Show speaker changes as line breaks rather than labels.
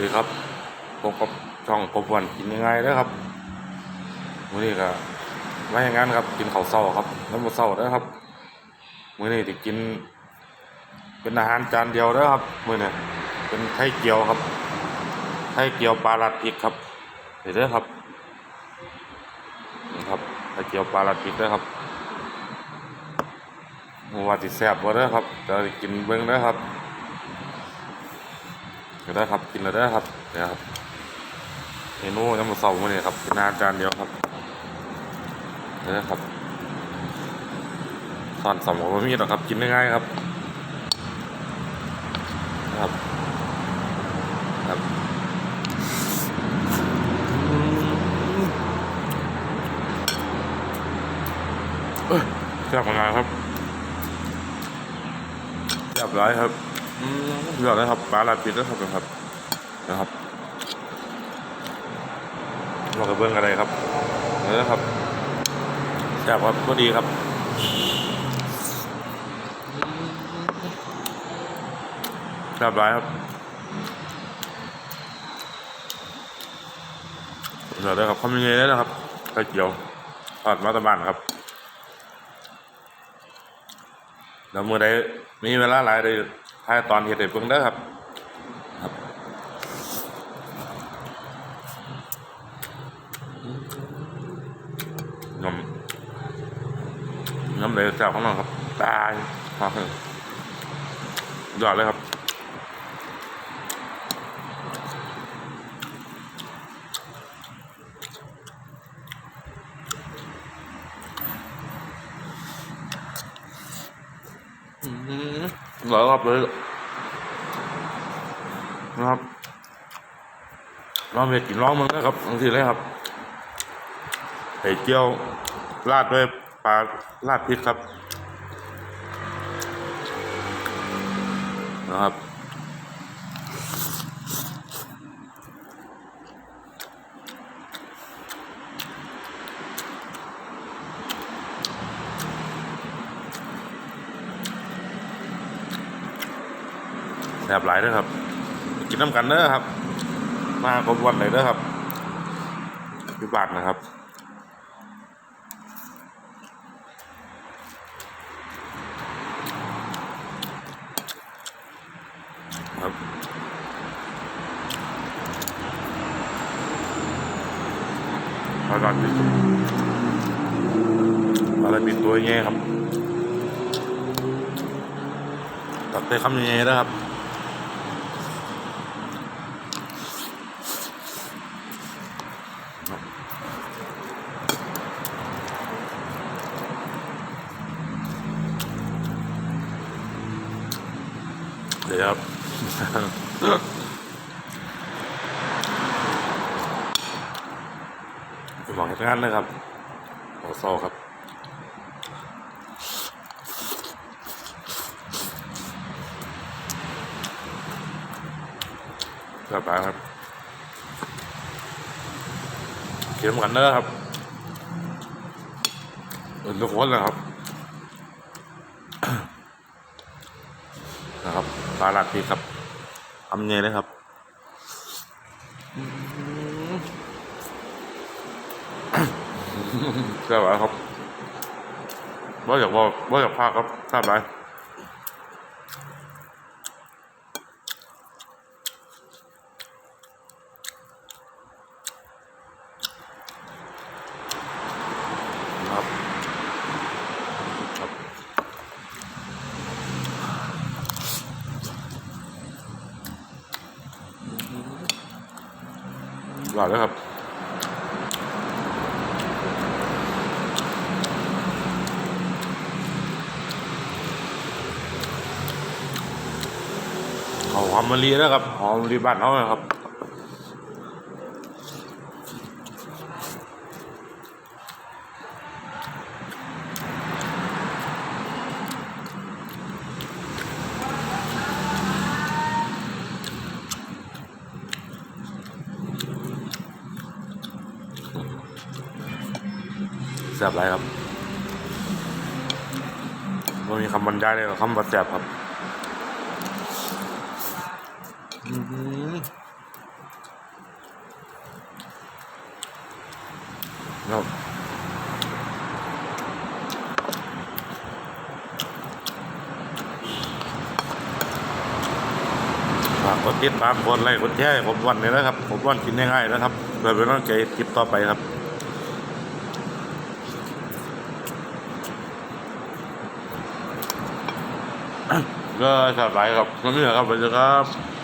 ดีครับพบกับช่องพบวันกินยังไงนะครับมื้อนี้ก็ไม่อย่างนั้นครับ กินข้าวเช้าครับน้ำมันเช้าเด้อครับมื้อนี้ที่กิน เป็นอาหารจานเดียวเด้อครับมื้อนี้เป็นไข่เจียวครับไข่เจียวปลาลัดพริกครับเดี๋ยวเด้อครับนี่ครับไข่เจียวปลาลัดพริกเด้อครับหมูว่าสิแซ่บบ่เด้อครับเดี๋ยวกินเบิ่งเด้อครับ เดี๋ยวได้ครับกินแล้วได้ครับเดี๋ยวครับเมนูยำมะเสาร์มาเนี่ยครับเป็นอาหารจานเดียวครับเดี๋ยวครับตอนสมองไม่มีหรอกครับ กินง่ายๆครับ ครับครับเอ้ยแซ่บมากครับแซ่บร้ายครับ เลือกเลยครับปลาลาปิดแล้วครับนะครับนะครับลองกระเบื้องอะไรครับเนื้อครับแซ่บครับก็ดีครับแซ่บร้ายครับเดี๋ยวได้ครับคำยังไงได้นะครับไข่เจียวทอดมาตะบานครับแล้วเมื่อใดมีเวลาหลายเลย ถ่ายตอนเห็ดให้เพิ่งได้อครับครับนมน้ำเลยแซ่บข้างนอกครับ ตายมากเลยยอดเลยครับอืมเหรอครับเลยนะครับลองเห็ดกินน้องมึงนะครับบางทีเลยครับไข่เจียวราดด้วยปลาราดพริกครับนะครับ แซ่บหลายเด้วยครับ กินน้ำกันเด้อครับ มาครบวันเลยเด้อครับพิบัตินะครับครับปลาดอดปิดปลาดอดปิดตัวเงี้ยครับตักได้คำยังไงนะครับ เดี๋ยวครับหวังให้งานนะครับขอซอครับกลับไปครับเขียนกันเนอะครับเออทุกคนนะครับ นะครับ ปลาลัดพีครับทำไงเลยครับเชื่อไหมครับว่าอยากบอกว่าอยากพาครับทราบไหมครับครับ หล อดแล้วครับหอมมะลินะครับหอมมะลิบ้านเขานะครับ ซ่บไรครับวันมีคำบรรยายเลยคำว่าแสบครับครับฝากกดติดตามกดไลค์กดแชร์ผมวันนี้นะครับ ผมวันกินง่ายๆนะครับเพื่อเป็นกำลังใจคลิปต่อไปครับ ก็สบายครับน้องเหนือครับสวัสดีครับ